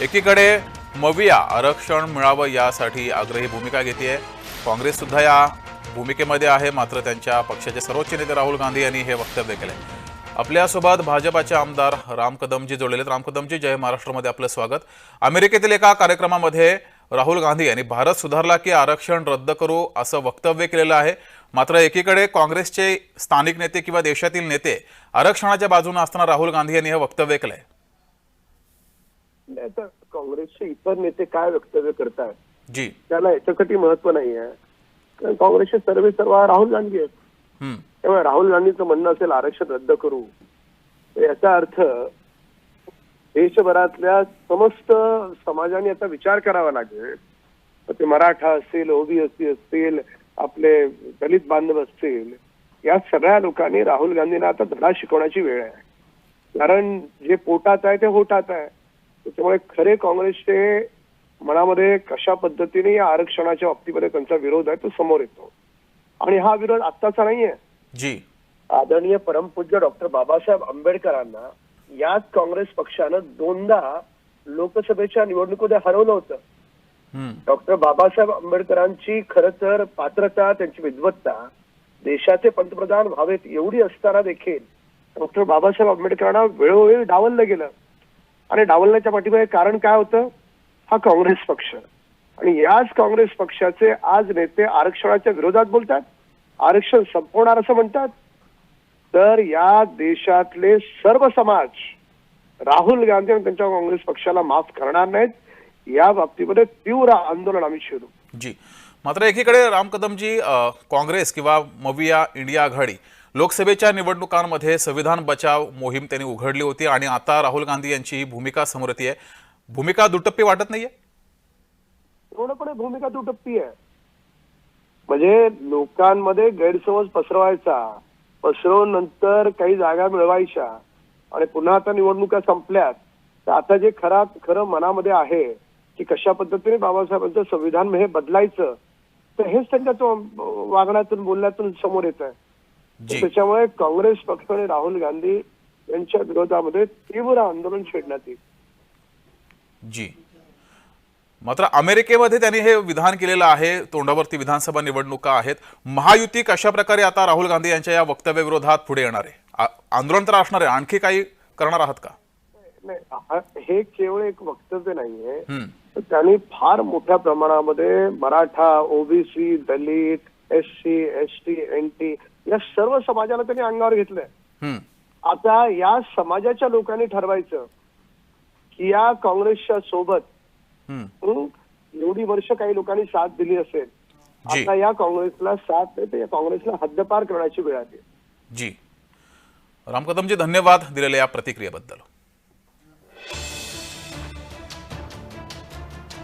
एकीकडे मविया आरक्षण मिळावं यासाठी आग्रही भूमिका घेते काँग्रेस सुद्धा या भूमिकेमध्ये आहे मात्र त्यांच्या पक्षाचे सर्वोच्च नेते राहुल गांधी यांनी हे वक्तव्य केले आपल्यासोबत भाजपाचे आमदार राम कदमजी जोडलेले आहेत. राम कदमजी जय महाराष्ट्रामध्ये आपलं स्वागत. अमेरिकेतील एका कार्यक्रमामध्ये राहुल गांधी यांनी भारत सुधारला की आरक्षण रद्द करू असं वक्तव्य केलेलं आहे. मात्र एकीकडे काँग्रेसचे स्थानिक नेते किंवा देशातील नेते आरक्षणाच्या बाजूने असताना राहुल गांधी यांनी हे वक्तव्य केलं आहे नाही तर काँग्रेसचे इतर नेते काय वक्तव्य करतात? जी. त्याला याच्यासाठी महत्त्व नाही आहे. कारण काँग्रेसचे सर्वे सर्व राहुल गांधी आहेत. त्यामुळे राहुल गांधीचं म्हणणं असेल आरक्षण रद्द करू. तर याचा अर्थ देशभरातल्या समस्त समाजाने याचा विचार करावा लागेल. ते मराठा असतील ओबीसी असतील आपले दलित बांधव असतील या सगळ्या लोकांनी राहुल गांधींना आता धडा शिकवण्याची वेळ आहे. कारण जे पोटात आहे ते होटात आहे. त्याच्यामुळे खरे काँग्रेसचे मनामध्ये कशा पद्धतीने या आरक्षणाच्या बाबतीमध्ये त्यांचा विरोध आहे तो समोर येतो. आणि हा विरोध आत्ताचा नाहीये. जी. आदरणीय परमपूज्य डॉक्टर बाबासाहेब आंबेडकरांना याच काँग्रेस पक्षानं दोनदा लोकसभेच्या निवडणुकीमध्ये हरवलं होतं. डॉक्टर बाबासाहेब आंबेडकरांची खरं तर पात्रता त्यांची विद्वत्ता देशाचे पंतप्रधान व्हावेत एवढी असताना देखील डॉक्टर बाबासाहेब आंबेडकरांना वेळोवेळी डावललं गेलं. आणि डावलण्याच्या पाठीमागे कारण काय होतं? हा काँग्रेस पक्ष. आणि याच काँग्रेस पक्षाचे आज नेते आरक्षणाच्या विरोधात बोलतात. आरक्षण संपवणार असं म्हणतात. तर या देशातले सर्व समाज राहुल गांधी आणि त्यांच्या काँग्रेस पक्षाला माफ करणार नाहीत. या बाबतीमध्ये तीव्र आंदोलन आम्ही छेडू जी. मात्र एकीकडे राम कदमजी काँग्रेस किंवा मविया इंडिया आघाडी लोकसभेच्या निवडणुकांमध्ये संविधान बचाव मोहीम त्यांनी उघडली होती आणि आता राहुल गांधी यांची ही भूमिका समोर येते. भूमिका दुटप्पी वाटत नाहीये? पूर्णपणे भूमिका दुटप्पी आहे. म्हणजे लोकांमध्ये गैरसमज पसरवायचा पसरवून नंतर काही जागा मिळवायच्या आणि पुन्हा आता निवडणुका संपल्यात तर आता जे खरा खरं मनामध्ये आहे की कशा पद्धतीने बाबासाहेबांचं संविधान हे बदलायचं तर हेच त्यांच्या वागण्यातून बोलण्यातून समोर येत आहे त्याच्यामुळे काँग्रेस पक्ष आणि राहुल गांधी यांच्या विरोधामध्ये तीव्र आंदोलन छेडण्यात येईल. जी. मात्र अमेरिकेमध्ये त्यांनी हे विधान केलेलं आहे तोंडावरती विधानसभा निवडणुका आहेत. महायुती कशा प्रकारे आता राहुल गांधी यांच्या या वक्तव्याविरोधात पुढे येणार आहे? आंदोलन तर असणार आहे आणखी काही करणार आहात का? नाही हा- केवळ एक वक्तव्य नाहीये. त्यांनी फार मोठ्या प्रमाणामध्ये Maratha OBC Dalit S C S T N T या सर्व समाजाला त्यांनी अंगावर घेतलंय. आता या समाजाच्या लोकांनी ठरवायचं की या काँग्रेसच्या सोबत एवढी वर्ष काही लोकांनी साथ दिली असेल. आता या काँग्रेसला साथ नाही तर या काँग्रेसला हद्दपार करण्याची वेळ आली. जी. राम कदमजी धन्यवाद दिलेल्या या प्रतिक्रियेबद्दल.